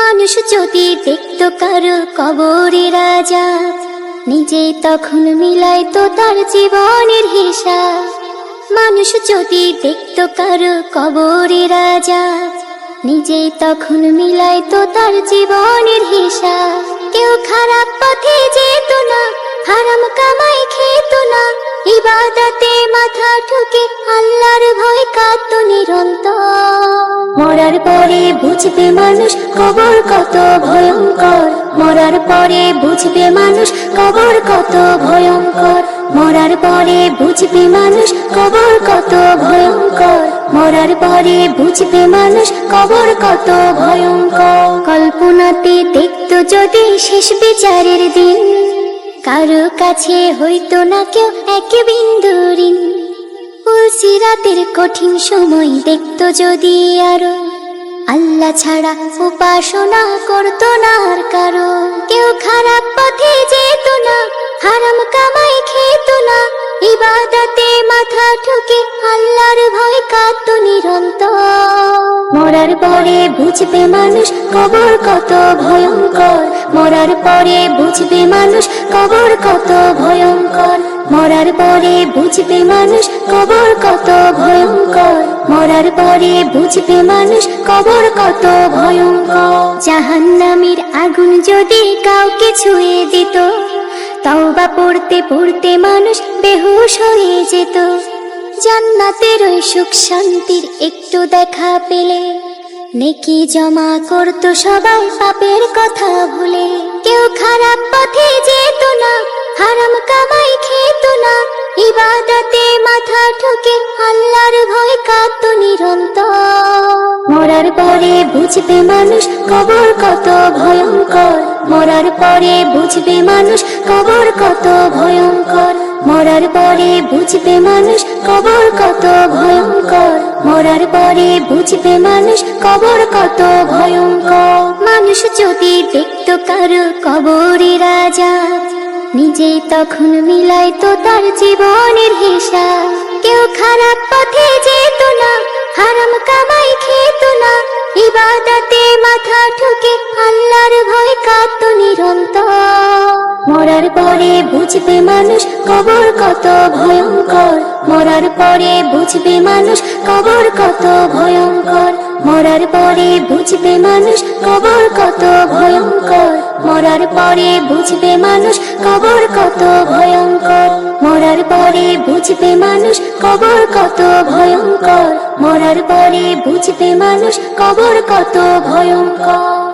মানুষ যদি দেখতো কারও কবরে রাজা নিজে তখন মিলাই তো তার জীবনের হিসাব। মানুষ যদি দেখতো কারও কবরে রাজা নিজে তখন মিলাই তো তার জীবনের হিসাব। কেউ খারাপ পথে যেত না, হারাম না ইবাদতে মাথা ঠুকে আল্লাহর ভয় কাঁদতো নিরন্তর। মরার পরে বুঝবে মানুষ কবর কত ভয়ঙ্কর। মরার পরে বুঝবে মানুষ কবর কত ভয়ঙ্কর। মরার পরে বুঝবে মানুষ কবর কত ভয়ঙ্কর। মরার পরে বুঝবে মানুষ কবর কত ভয়ঙ্কর। কল্পনাতে দেখতো যদি শেষ বিচারের দিন। কারও কাছে হইতো না কেউ এক বিন্দু ঋণ রাতের কঠিন সময় দেখতো যদি আরও। আল্লাহ ছাড়া উপাসনা করতো না আর কারও। কেউ খারাপ পথে যেত না, হারাম কামাই খেত না। ইবাদতে মাথা ঠুকে আল্লাহর ভয় কাঁদতো নিরন্তর। মরার পরে বুঝবে মানুষ কবর কত ভয়ঙ্কর। মরার পরে বুঝবে মানুষ কবর কত ভয়ঙ্কর। মরার পরে বুঝবে মানুষ কবর কত ভয়ঙ্কর। মরার পরে বুঝবে মানুষ কবর কত ভয়ঙ্কর। জাহান্নামের আগুন যদি কাউকে ছুঁয়ে দিত, তওবা পড়তে পড়তে মানুষ বেহুশ হয়ে যেত। জান্নাতের ওই সুখ শান্তির একটু দেখা পেলে। নেকি জমা করতো সবাই পাপের কথা ভুলে। কেউ খারাপ পথে যেত না, হারাম কামাই খেত না। ইবাদতে মাথা ঠুকে, আল্লাহর ভয় কাঁদতো নিরন্তর। মরার পরে বুঝবে মানুষ কবর কত ভয়ঙ্কর। মরার পরে বুঝবে মানুষ কবর কত ভয়ঙ্কর। মরার পরে বুঝবে মানুষ কবর কত ভয়ঙ্কর। মরার পরে বুঝবে মানুষ কবর কত ভয়ঙ্কর। মানুষ যদি দেখতো কারও কবরে রাজা নিজে তখন মিলাই তো তার জীবনের হিসাব। কেউ খারাপ পথে যেত না, হারাম কামাই খেত না। ইবাদতে মাথা ঠুকে আল্লাহর ভয় কাঁদতো নিরন্তর। মরার পরে বুঝবে মানুষ কবর কত ভয়ঙ্কর। মরার পরে বুঝবে মানুষ কবর কত ভয়ঙ্কর। মরার পরে বুঝবে মানুষ কবর কত ভয়ঙ্কর। মরার পরে বুঝবে মানুষ কবর কত ভয়ঙ্কর। মরার পরে বুঝবে মানুষ কবর কত ভয়ঙ্কর। মরার পরে বুঝবে মানুষ কবর কত ভয়ঙ্কর।